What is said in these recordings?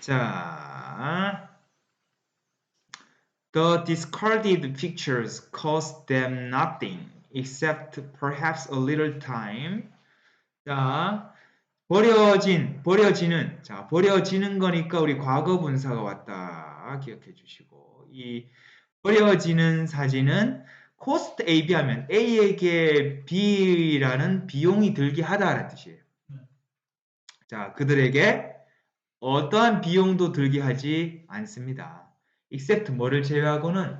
자, the discarded pictures cost them nothing except perhaps a little time. 자, 버려진, 버려지는, 자, 버려지는 거니까 우리 과거 분사가 왔다. 기억해 주시고. 이 버려지는 사진은 cost AB 하면 A에게 B라는 비용이 들게 하다라는 뜻이에요. 자, 그들에게 어떠한 비용도 들게 하지 않습니다. except 뭐를 제외하고는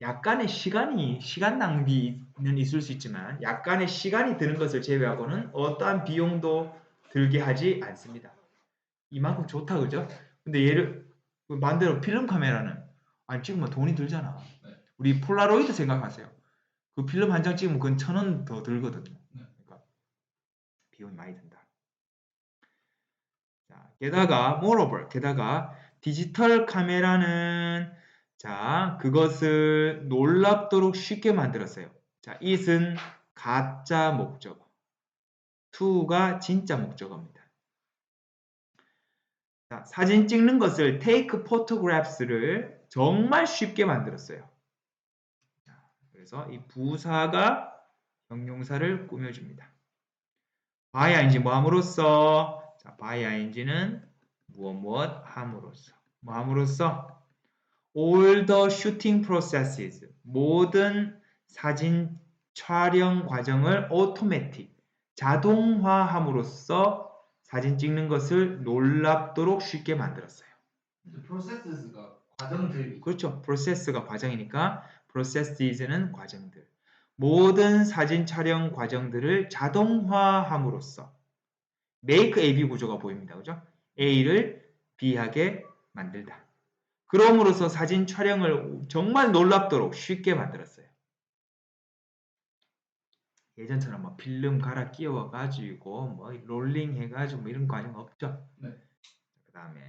약간의 시간이 시간 낭비는 있을 수 있지만 약간의 시간이 드는 것을 제외하고는 어떠한 비용도 들게 하지 않습니다. 이만큼 좋다 그죠? 근데 얘를 반대로 필름 카메라는 아니 찍으면 돈이 들잖아. 네. 우리 폴라로이드 생각하세요. 그 필름 한 장 찍으면 그건 천 원 더 들거든요. 네. 그러니까 비용이 많이 든다. 자, 게다가 moreover 게다가 디지털 카메라는 자, 그것을 놀랍도록 쉽게 만들었어요. 자, it은 가짜 목적어. to가 진짜 목적어입니다. 자, 사진 찍는 것을 take photographs를 정말 쉽게 만들었어요. 자, 그래서 이 부사가 형용사를 꾸며줍니다. by ing 뭐 함으로써 자, by ing는 무엇 무엇 함으로써 뭐 함으로써 all the shooting processes 모든 사진 촬영 과정을 automatic 자동화함으로써 사진 찍는 것을 놀랍도록 쉽게 만들었어요. 프로세스가 과정들이 그렇죠. process가 과정이니까 processes는 과정들. 모든 사진 촬영 과정들을 자동화함으로써 make A, B 구조가 보입니다. 그죠? A를 B하게 만들다. 그럼으로써 사진 촬영을 정말 놀랍도록 쉽게 만들었어요. 예전처럼 뭐 필름 갈아 끼워 가지고 뭐 롤링 해 가지고 뭐 이런 과정 없죠. 네. 그다음에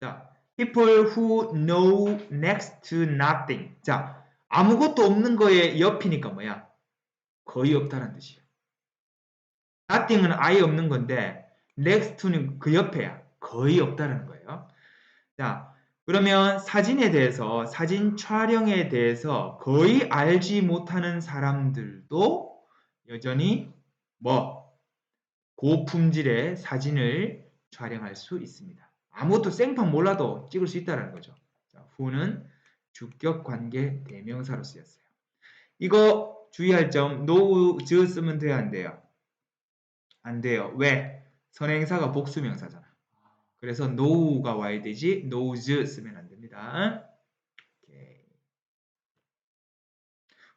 자, people who know next to nothing. 자, 아무것도 없는 거에 옆이니까 뭐야? 거의 없다는 뜻이에요. nothing은 아예 없는 건데 next to는 그 옆에야. 거의 없다는 거예요. 자, 그러면 사진에 대해서 사진 촬영에 대해서 거의 알지 못하는 사람들도 여전히 뭐 고품질의 사진을 촬영할 수 있습니다. 아무것도 생판 몰라도 찍을 수 있다는 거죠. 자, who는 주격 관계 대명사로 쓰였어요. 이거 주의할 점 knows 쓰면 돼요, 안 돼요? 안 돼요. 왜? 선행사가 복수명사잖아. 그래서 know가 와야 되지 knows 쓰면 안 됩니다. 오케이.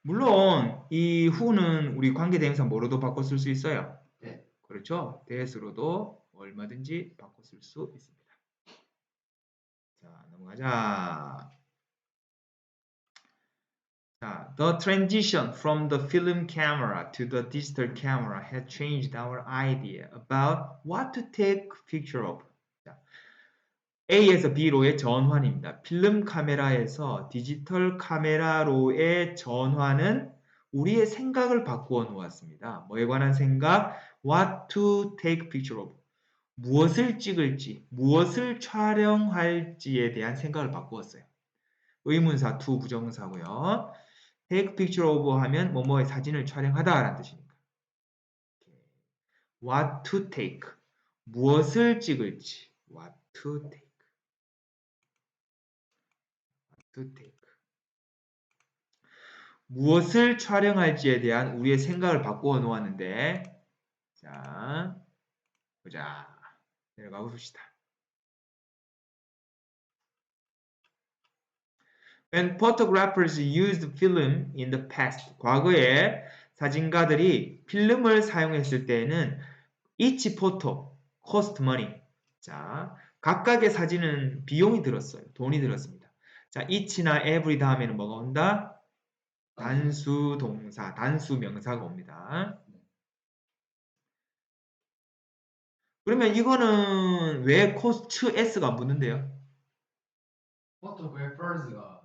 물론 이 who는 우리 관계대명사 뭐로도 바꿔 쓸 수 있어요. 네. 그렇죠. 대수로도 얼마든지 바꿔 쓸 수 있습니다. 자, 넘어가자. 자, the transition from the film camera to the digital camera has changed our idea about what to take picture of. 자, A에서 B로의 전환입니다. 필름 카메라에서 디지털 카메라로의 전환은 우리의 생각을 바꾸어 놓았습니다. 뭐에 관한 생각? What to take picture of. 무엇을 찍을지, 무엇을 촬영할지에 대한 생각을 바꾸었어요. 의문사 to 부정사고요. Take picture of 하면 뭐뭐의 사진을 촬영하다 라는 뜻이니까. what to take. 무엇을 찍을지. what to take. what to take. 무엇을 촬영할지에 대한 우리의 생각을 바꾸어 놓았는데 자, 보자. 내려가 봅시다. When photographers used film in the past, 과거에 사진가들이 필름을 사용했을 때에는 each photo cost money. 자, 각각의 사진은 비용이 들었어요. 돈이 들었습니다. 자, each나 every 다음에는 뭐가 온다? 단수 동사, 단수 명사가 옵니다. 그러면 이거는 왜 cost s가 묻는데요? 포토그래퍼즈가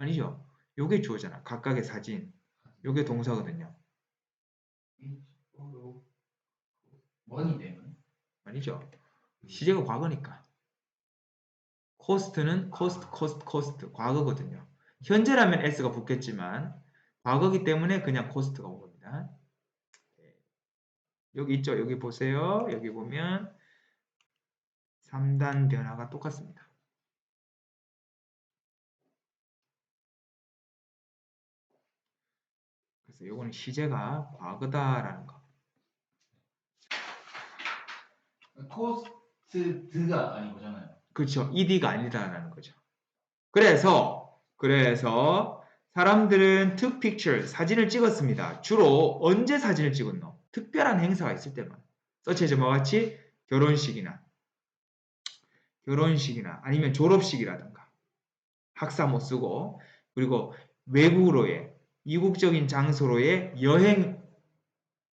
아니죠. 요게 주어잖아. 각각의 사진. 요게 동사거든요. 원이 되면 아니죠. 시제가 과거니까. 코스트는 코스트, 코스트, 코스트 과거거든요. 현재라면 s가 붙겠지만 과거기 때문에 그냥 코스트가 온 겁니다. 네. 여기 있죠. 여기 보세요. 여기 보면 3단 변화가 똑같습니다. 그래서 요거는 시제가 과거다라는 거. 코스트가 아닌 거잖아요. 그렇죠. ed가 아니다라는 거죠. 그래서 그래서 사람들은 took picture 사진을 찍었습니다. 주로 언제 사진을 찍었노? 특별한 행사가 있을 때만. 서치해저와 같이 결혼식이나 결혼식이나 아니면 졸업식이라든가 학사모 쓰고 그리고 외국으로의 이국적인 장소로의 여행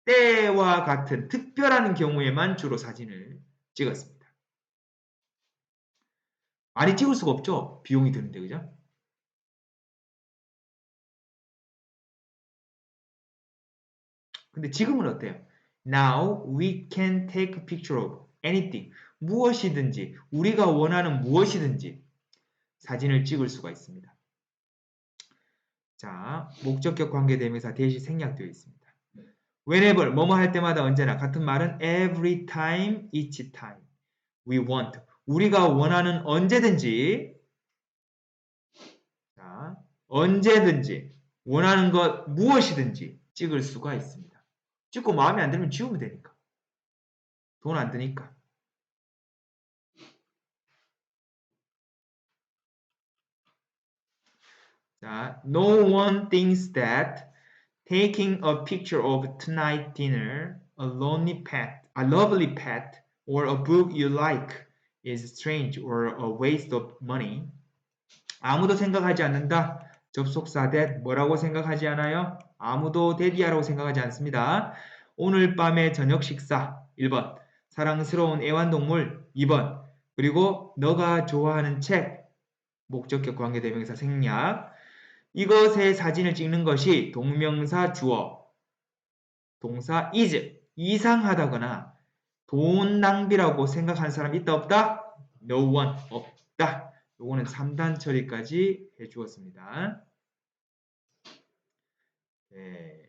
때와 같은 특별한 경우에만 주로 사진을 찍었습니다. 많이 찍을 수가 없죠. 비용이 드는데 그죠? 근데 지금은 어때요? Now we can take a picture of anything. 무엇이든지 우리가 원하는 무엇이든지 사진을 찍을 수가 있습니다. 자, 목적격 관계 대명사 대시 생략되어 있습니다. whenever 뭐뭐 할 때마다 언제나 같은 말은 every time, each time. we want 우리가 원하는 언제든지 자, 언제든지 원하는 것 무엇이든지 찍을 수가 있습니다. 찍고 마음에 안 들면 지우면 되니까. 돈 안 드니까. 자, no one thinks that taking a picture of tonight dinner, a lonely pet, a lovely pet, or a book you like is strange or a waste of money. 아무도 생각하지 않는다. 접속사 that 뭐라고 생각하지 않아요? 아무도 데디아라고 생각하지 않습니다. 오늘 밤의 저녁 식사 1번 사랑스러운 애완동물 2번 그리고 너가 좋아하는 책 목적격 관계대명사 생략 이것의 사진을 찍는 것이 동명사 주어 동사 is 이상하다거나 돈 낭비라고 생각하는 사람 있다 없다? No one 없다. 요거는 3단 처리까지 해주었습니다. 네.